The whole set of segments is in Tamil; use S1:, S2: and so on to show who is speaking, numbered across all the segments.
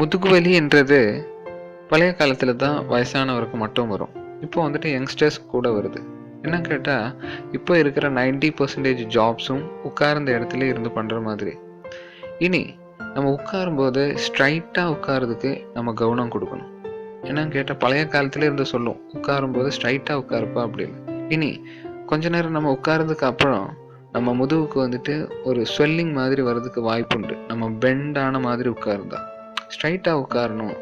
S1: முதுகுவலி என்றது பழைய காலத்தில் தான் வயசானவருக்கு மட்டும் வரும். இப்போ வந்துட்டு யங்ஸ்டர்ஸ் கூட வருது. என்ன கேட்டால் இப்போ இருக்கிற 90% பர்சன்டேஜ் ஜாப்ஸும் உட்கார்ந்த இடத்துல இருந்து பண்ணுற மாதிரி. இனி நம்ம உட்காரும்போது ஸ்ட்ரைட்டாக உட்காரதுக்கு நம்ம கவனம் கொடுக்கணும். என்னன்னு கேட்டால் பழைய காலத்துல இருந்து சொல்லும் உட்காரும்போது ஸ்ட்ரைட்டாக உட்காருப்பா அப்படின்னு இனி கொஞ்ச நேரம் நம்ம உட்கார்ந்ததுக்கு அப்புறம் நம்ம முதுகுக்கு வந்துட்டு ஒரு ஸ்வெல்லிங் மாதிரி வர்றதுக்கு வாய்ப்புண்டு. நம்ம பெண்டான மாதிரி உட்காருந்தா ஸ்ட்ரைட்டாக உட்காரணும்.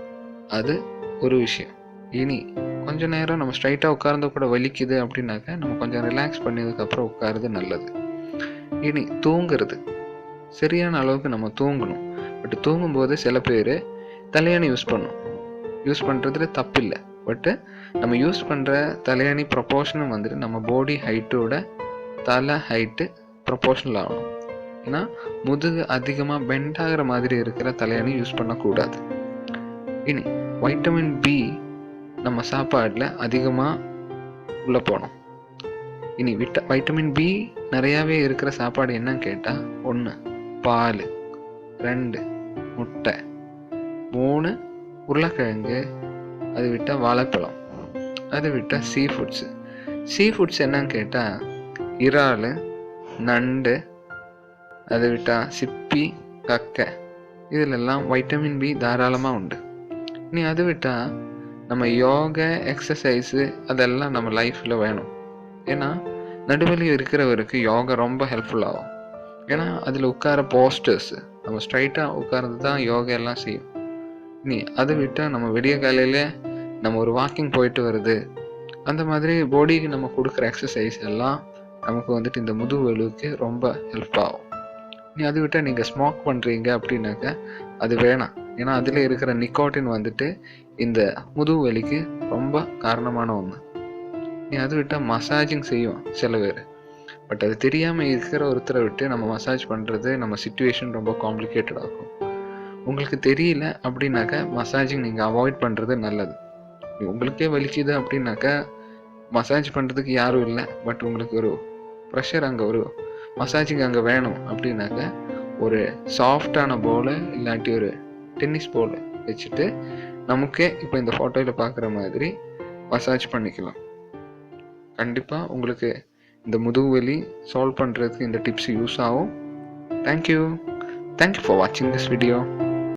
S1: அது ஒரு விஷயம். இனி கொஞ்ச நேரம் நம்ம ஸ்ட்ரைட்டாக உட்கார்ந்தா கூட வலிக்குது அப்படின்னாக்க நம்ம கொஞ்சம் ரிலாக்ஸ் பண்ணதுக்கப்புறம் உட்காருது நல்லது. இனி தூங்குறது. சரியான அளவுக்கு நம்ம தூங்கணும். பட் தூங்கும்போது சில பேர் தலையணை யூஸ் பண்ணும். யூஸ் பண்ணுறதுல தப்பில்லை. பட்டு நம்ம யூஸ் பண்ணுற தலையணி ப்ரொப்போர்ஷனும் வந்துட்டு நம்ம பாடி ஹைட்டோட தலை ஹைட்டு ப்ரொப்போர்ஷனல் ஆகணும். ஏன்னா முதுகு அதிகமாக பெண்ட் ஆகிற மாதிரி இருக்கிற தலையணி யூஸ் பண்ணக்கூடாது. இனி வைட்டமின் பி நம்ம சாப்பாட்டில் அதிகமாக உள்ளே போனோம் இனி விட்ட வைட்டமின் பி நிறையாவே இருக்கிற சாப்பாடு என்னன்னு கேட்டால் ஒன்று பால் ரெண்டு முட்டை மூணு உருளைக்கிழங்கு அது விட்டால் வாழைப்பழம் அது விட்டால் சீ ஃபுட்ஸு சீ ஃபுட்ஸ் என்னன்னு கேட்டால் இறால் நண்டு அதை விட்டால் சிப்பி கக்கை இதிலெல்லாம் வைட்டமின் பி தாராளமாக உண்டு. நீ அது விட்டால் நம்ம யோகா எக்ஸசைஸு அதெல்லாம் நம்ம லைஃப்பில் வேணும். ஏன்னா நடுவலி இருக்கிறவருக்கு யோகா ரொம்ப ஹெல்ப்ஃபுல்லாகும் ஏன்னா அதில் உட்கார போஸ்டர்ஸு நம்ம ஸ்ட்ரைட்டாக உட்கார்ந்து தான் யோகா எல்லாம் செய்யும். நீ அதை விட்டால் நம்ம விடிய காலையில் நம்ம ஒரு வாக்கிங் போயிட்டு வருது. அந்த மாதிரி பாடிக்கு நம்ம கொடுக்குற எக்ஸசைஸ் எல்லாம் நமக்கு வந்துட்டு இந்த முதுகு வலுவுக்கு ரொம்ப ஹெல்ப் ஆகும். நீ அதை விட்டால் நீங்கள் ஸ்மோக் பண்ணுறீங்க அப்படின்னாக்க அது வேணாம். ஏன்னா அதில் இருக்கிற நிக்கோட்டின் வந்துட்டு இந்த முதுகு வலிக்கு ரொம்ப காரணமான ஒன்று நீ அதை விட்டால் மசாஜிங் செய்யும் சில பேர். பட் அது தெரியாமல் இருக்கிற ஒருத்தரை விட்டு நம்ம மசாஜ் பண்ணுறது நம்ம சுச்சுவேஷன் ரொம்ப காம்ப்ளிகேட்டட் ஆகும். உங்களுக்கு தெரியல அப்படின்னாக்கா மசாஜிங் நீங்கள் அவாய்ட் பண்ணுறது நல்லது. உங்களுக்கே வலிக்குது அப்படின்னாக்கா மசாஜ் பண்ணுறதுக்கு யாரும் இல்லை. பட் உங்களுக்கு ஒரு ப்ரெஷர் அங்கே ஒரு மசாஜிங் அங்கே வேணும் அப்படின்னாக்க ஒரு சாஃப்டான போலை இல்லாட்டி ஒரு டென்னிஸ் போல் வச்சுட்டு நமக்கே இப்போ இந்த ஃபோட்டோவில் பார்க்குற மாதிரி மசாஜ் பண்ணிக்கலாம். கண்டிப்பாக உங்களுக்கு இந்த முதுகு வலி சால்வ் பண்ணுறதுக்கு இந்த டிப்ஸ் யூஸ் ஆகும். Thank you thank you for வாட்சிங் திஸ் வீடியோ